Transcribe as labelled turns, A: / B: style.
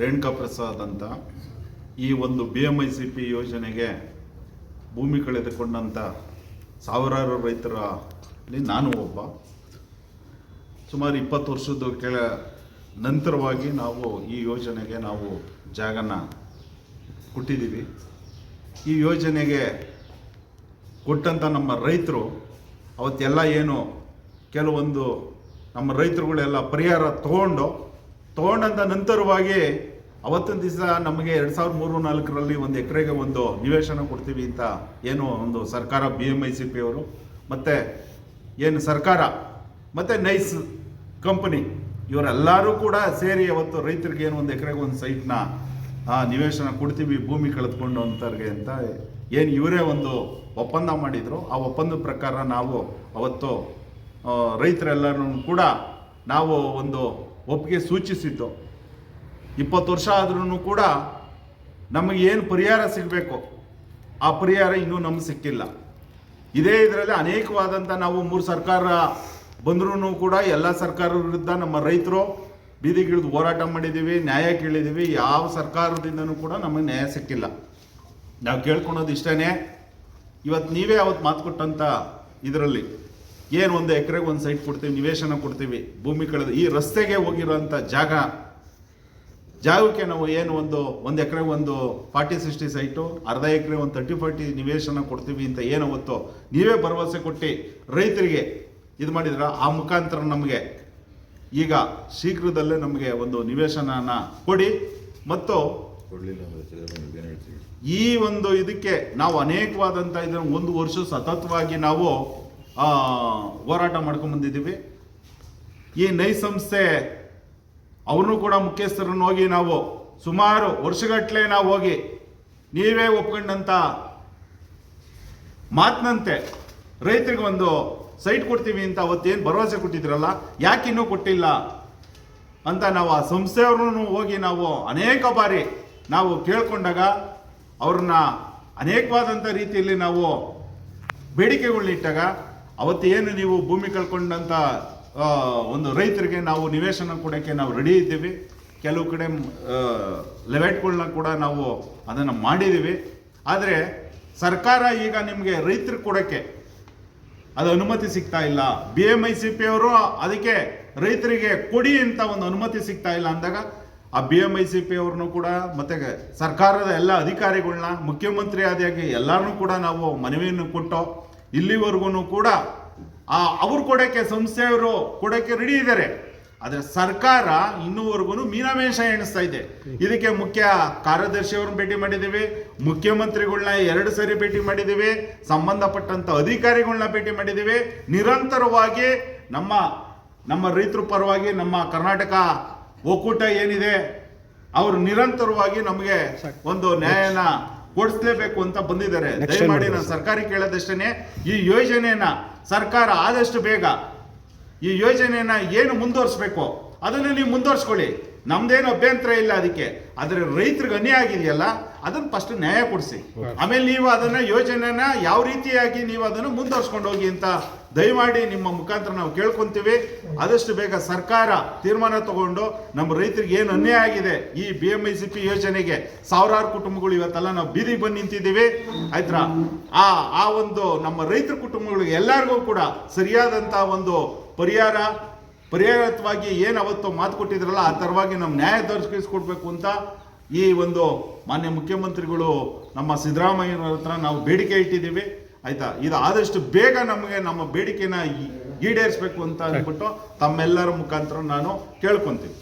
A: ರೇಣುಕಾ ಪ್ರಸಾದ್ ಅಂತ ಈ ಒಂದು B M I C P ಯೋಜನೆಗೆ ಭೂಮಿ ಕಳೆದುಕೊಂಡಂಥ ಸಾವಿರಾರು ರೈತರಲ್ಲಿ ನಾನು ಒಬ್ಬ. ಸುಮಾರು ಇಪ್ಪತ್ತು ವರ್ಷದ ಕೆಳ ನಂತರವಾಗಿ ನಾವು ಈ ಯೋಜನೆಗೆ ನಾವು ಜಾಗನ ಕೊಟ್ಟಿದ್ದೀವಿ. ಈ ಯೋಜನೆಗೆ ಕೊಟ್ಟಂಥ ನಮ್ಮ ರೈತರು ಅವತ್ತೆಲ್ಲ ಏನು ಕೆಲವೊಂದು ನಮ್ಮ ರೈತರುಗಳೆಲ್ಲ ಪರಿಹಾರ ತಗೊಂಡು ತಗೊಂಡಂಥ ನಂತರವಾಗಿ ಅವತ್ತಿನ ದಿವಸ ನಮಗೆ ಎರಡು ಸಾವಿರದ ಮೂರು ನಾಲ್ಕರಲ್ಲಿ ಒಂದು ಎಕರೆಗೆ ಒಂದು ನಿವೇಶನ ಕೊಡ್ತೀವಿ ಅಂತ ಏನು ಒಂದು ಸರ್ಕಾರ B M I C P ಅವರು. ಮತ್ತು ಏನು ಸರ್ಕಾರ, ಮತ್ತು ನೈಸ್ ಕಂಪನಿ, ಇವರೆಲ್ಲರೂ ಕೂಡ ಸೇರಿ ಅವತ್ತು ರೈತರಿಗೆ ಏನು ಒಂದು ಎಕರೆಗೆ ಒಂದು ಸೈಟ್ನ ನಿವೇಶನ ಕೊಡ್ತೀವಿ, ಭೂಮಿ ಕಳೆದುಕೊಂಡು ಅಂತವ್ರಿಗೆ ಅಂತ ಏನು ಇವರೇ ಒಂದು ಒಪ್ಪಂದ ಮಾಡಿದರು. ಆ ಒಪ್ಪಂದದ ಪ್ರಕಾರ ನಾವು ಅವತ್ತು ರೈತರೆಲ್ಲರೂ ಕೂಡ ನಾವು ಒಂದು ಒಪ್ಪಿಗೆ ಸೂಚಿಸಿದ್ದು. ಇಪ್ಪತ್ತು ವರ್ಷ ಆದ್ರೂ ಕೂಡ ನಮಗೆ ಏನು ಪರಿಹಾರ ಸಿಗಬೇಕು? ಆ ಪರಿಹಾರ ಇನ್ನೂ ನಮ್ಗೆ ಸಿಕ್ಕಿಲ್ಲ. ಇದೇ ಇದರಲ್ಲಿ ಅನೇಕವಾದಂಥ ನಾವು ಮೂರು ಸರ್ಕಾರ ಬಂದ್ರೂ ಕೂಡ ಎಲ್ಲ ಸರ್ಕಾರದ ವಿರುದ್ಧ ನಮ್ಮ ರೈತರು ಬೀದಿಗಿಳಿದು ಹೋರಾಟ ಮಾಡಿದ್ದೀವಿ, ನ್ಯಾಯ ಕೇಳಿದ್ದೀವಿ. ಯಾವ ಸರ್ಕಾರದಿಂದನೂ ಕೂಡ ನಮಗೆ ನ್ಯಾಯ ಸಿಕ್ಕಿಲ್ಲ. ನಾವು ಕೇಳ್ಕೊಳೋದು ಇಷ್ಟೇ ಇವತ್ತು ನೀವೇ ಅವತ್ತು ಮಾತು ಕೊಟ್ಟಂಥ ಇದರಲ್ಲಿ ಏನು ಒಂದು ಎಕರೆಗೆ ಒಂದು ಸೈಟ್ ಕೊಡ್ತೀವಿ ನಿವೇಶನ ಕೊಡ್ತೀವಿ ಭೂಮಿ ಕಳೆದು ಈ ರಸ್ತೆಗೆ ಹೋಗಿರೋಂಥ ಜಾಗ. ಜಾಗಕ್ಕೆ ನಾವು ಏನು ಒಂದು ಒಂದು ಎಕರೆ ಒಂದು ಫಾರ್ಟಿ ಸಿಕ್ಸ್ಟಿ ಸೈಟು ಅರ್ಧ ಎಕರೆ ಒಂದು ತರ್ಟಿ ಫಾರ್ಟಿ ನಿವೇಶನ ಕೊಡ್ತೀವಿ ಅಂತ ಏನು ಗೊತ್ತು ನೀವೇ ಭರವಸೆ ಕೊಟ್ಟು ರೈತರಿಗೆ ಇದು ಮಾಡಿದ್ರ ಆ ಮುಖಾಂತರ ನಮಗೆ ಈಗ ಶೀಘ್ರದಲ್ಲೇ ನಮಗೆ ಒಂದು ನಿವೇಶನನ ಕೊಡಿ. ಮತ್ತು ಈ ಒಂದು ಇದಕ್ಕೆ ನಾವು ಅನೇಕವಾದಂಥ ಇದನ್ನು ಒಂದು ವರ್ಷ ಸತತವಾಗಿ ನಾವು ಹೋರಾಟ ಮಾಡ್ಕೊಂಡ್ ಬಂದಿದ್ದೀವಿ. ಈ ನೈ ಸಂಸ್ಥೆ ಅವ್ರನ್ನೂ ಕೂಡ ಮುಖ್ಯಸ್ಥರನ್ನು ಹೋಗಿ ನಾವು ಸುಮಾರು ವರ್ಷಗಟ್ಟಲೆ ನಾವು ಹೋಗಿ ನೀವೇ ಒಪ್ಕೊಂಡಂತ ಮಾತಿನಂತೆ ರೈತರಿಗೆ ಒಂದು ಸೈಟ್ ಕೊಡ್ತೀವಿ ಅಂತ ಅವತ್ತೇನು ಭರವಸೆ ಕೊಟ್ಟಿದ್ರಲ್ಲ, ಯಾಕೆ ಇನ್ನೂ ಕೊಟ್ಟಿಲ್ಲ ಅಂತ ನಾವು ಆ ಸಂಸ್ಥೆಯವ್ರನ್ನು ಹೋಗಿ ನಾವು ಅನೇಕ ಬಾರಿ ನಾವು ಕೇಳಿಕೊಂಡಾಗ ಅವ್ರನ್ನ ಅನೇಕವಾದಂಥ ರೀತಿಯಲ್ಲಿ ನಾವು ಬೇಡಿಕೆಗಳನ್ನಿಟ್ಟಾಗ ಅವತ್ತು ಏನು ನೀವು ಭೂಮಿ ಕಳ್ಕೊಂಡಂಥ ಒಂದು ರೈತರಿಗೆ ನಾವು ನಿವೇಶನ ಕೊಡೋಕ್ಕೆ ನಾವು ರೆಡಿ ಇದ್ದೀವಿ. ಕೆಲವು ಕಡೆ ಲೆವೆಟ್ಗಳನ್ನ ಕೂಡ ನಾವು ಅದನ್ನು ಮಾಡಿದ್ದೀವಿ. ಆದರೆ ಸರ್ಕಾರ ಈಗ ನಿಮಗೆ ರೈತರಿಗೆ ಕೊಡೋಕ್ಕೆ ಅದು ಅನುಮತಿ ಸಿಗ್ತಾ ಇಲ್ಲ. B M I C P ಅವರು ಅದಕ್ಕೆ ರೈತರಿಗೆ ಕೊಡಿ ಅಂತ ಒಂದು ಅನುಮತಿ ಸಿಗ್ತಾ ಇಲ್ಲ ಅಂದಾಗ, ಆ B M I C P ಅವ್ರನ್ನೂ ಕೂಡ ಮತ್ತೆ ಸರ್ಕಾರದ ಎಲ್ಲ ಅಧಿಕಾರಿಗಳನ್ನ ಮುಖ್ಯಮಂತ್ರಿ ಆದಿಯಾಗಿ ಎಲ್ಲರನ್ನೂ ಕೂಡ ನಾವು ಮನವಿಯನ್ನು ಕೊಟ್ಟು ಇಲ್ಲಿವರೆಗೂ ಕೂಡ, ಆ, ಅವ್ರು ಕೊಡೋಕ್ಕೆ ಸಂಸ್ಥೆಯವರು ಕೊಡೋಕ್ಕೆ ರೆಡಿ ಇದ್ದಾರೆ ಆದರೆ ಸರ್ಕಾರ ಇನ್ನೂವರೆಗೂ ಮೀನಾಮೇಷ ಎಣಿಸ್ತಾ ಇದೆ. ಇದಕ್ಕೆ ಮುಖ್ಯ ಕಾರ್ಯದರ್ಶಿಯವ್ರನ್ನ ಭೇಟಿ ಮಾಡಿದ್ದೀವಿ ಮುಖ್ಯಮಂತ್ರಿಗಳನ್ನ ಎರಡು ಸರಿ ಭೇಟಿ ಮಾಡಿದ್ದೀವಿ ಸಂಬಂಧಪಟ್ಟಂಥ ಅಧಿಕಾರಿಗಳನ್ನ ಭೇಟಿ ಮಾಡಿದ್ದೀವಿ. ನಿರಂತರವಾಗಿ ನಮ್ಮ ನಮ್ಮ ರೈತರ ಪರವಾಗಿ ನಮ್ಮ ಕರ್ನಾಟಕ ಒಕ್ಕೂಟ ಏನಿದೆ, ಅವರು ನಿರಂತರವಾಗಿ ನಮಗೆ ಒಂದು ನ್ಯಾಯನ ಕೊಡಿಸ್ಲೇಬೇಕು ಅಂತ ಬಂದಿದ್ದಾರೆ. ದಯಮಾಡಿ ನಾನು ಸರ್ಕಾರಿ ಕೇಳೋದಷ್ಟೇ ಈ ಯೋಜನೆಯನ್ನ ಸರ್ಕಾರ ಆದಷ್ಟು ಬೇಗ ಈ ಯೋಜನೆಯನ್ನ ಏನು ಮುಂದುವರಿಸ್ಬೇಕು? ಅದನ್ನು ನೀವು ಮುಂದುವರ್ಸ್ಕೊಳ್ಳಿ. ನಮ್ದೇನು ಅಭ್ಯಂತರ ಇಲ್ಲ ಅದಕ್ಕೆ. ಆದರೆ ರೈತರಿಗೆ ಅನ್ಯಾಯ ಆಗಿದೆಯಲ್ಲ ಅದನ್ನ ಫಸ್ಟ್ ನ್ಯಾಯ ಕೊಡಿಸಿ. ಆಮೇಲೆ ನೀವು ಅದನ್ನ ಯೋಜನೆನ ಯಾವ ರೀತಿಯಾಗಿ ನೀವು ಅದನ್ನು ಮುಂದುವರ್ಸ್ಕೊಂಡು ಹೋಗಿ ಅಂತ ದಯಮಾಡಿ ನಿಮ್ಮ ಮುಖಾಂತರ ನಾವು ಕೇಳ್ಕೊಂತೀವಿ. ಆದಷ್ಟು ಬೇಗ ಸರ್ಕಾರ ತೀರ್ಮಾನ ತಗೊಂಡು ನಮ್ಮ ರೈತರಿಗೆ ಏನು ಅನ್ಯಾಯ ಆಗಿದೆ ಈ B M I C P ಯೋಜನೆಗೆ ಸಾವಿರಾರು ಕುಟುಂಬಗಳು ಇವತ್ತೆಲ್ಲ ನಾವು ಬೀದಿಗೆ ಬಂದು ನಿಂತಿದ್ದೀವಿ. ಆಯ್ತಾ ಆ ಆ ಒಂದು ನಮ್ಮ ರೈತರ ಕುಟುಂಬಗಳಿಗೆ ಎಲ್ಲರಿಗೂ ಕೂಡ ಸರಿಯಾದಂಥ ಒಂದು ಪರಿಹಾರ ಪರಿಹಾರತ್ವಾಗಿ ಏನು ಅವತ್ತು ಮಾತು ಕೊಟ್ಟಿದ್ರಲ್ಲ, ಆ ಥರವಾಗಿ ನಮ್ಮ ನ್ಯಾಯ ದೊರಕಿಸ್ಕೊಡ್ಬೇಕು ಅಂತ ಈ ಒಂದು ಮಾನ್ಯ ಮುಖ್ಯಮಂತ್ರಿಗಳು ನಮ್ಮ ಸಿದ್ದರಾಮಯ್ಯನವ್ರ ಹತ್ರ ನಾವು ಬೇಡಿಕೆ ಇಟ್ಟಿದ್ದೀವಿ. ಆಯಿತಾ? ಇದು ಆದಷ್ಟು ಬೇಗ ನಮಗೆ ನಮ್ಮ ಬೇಡಿಕೆನ ಈಡೇರಿಸ್ಬೇಕು ಅಂತ ಅಂದ್ಬಿಟ್ಟು ತಮ್ಮೆಲ್ಲರ ಮುಖಾಂತರ ನಾನು ಕೇಳ್ಕೊಂತೀನಿ.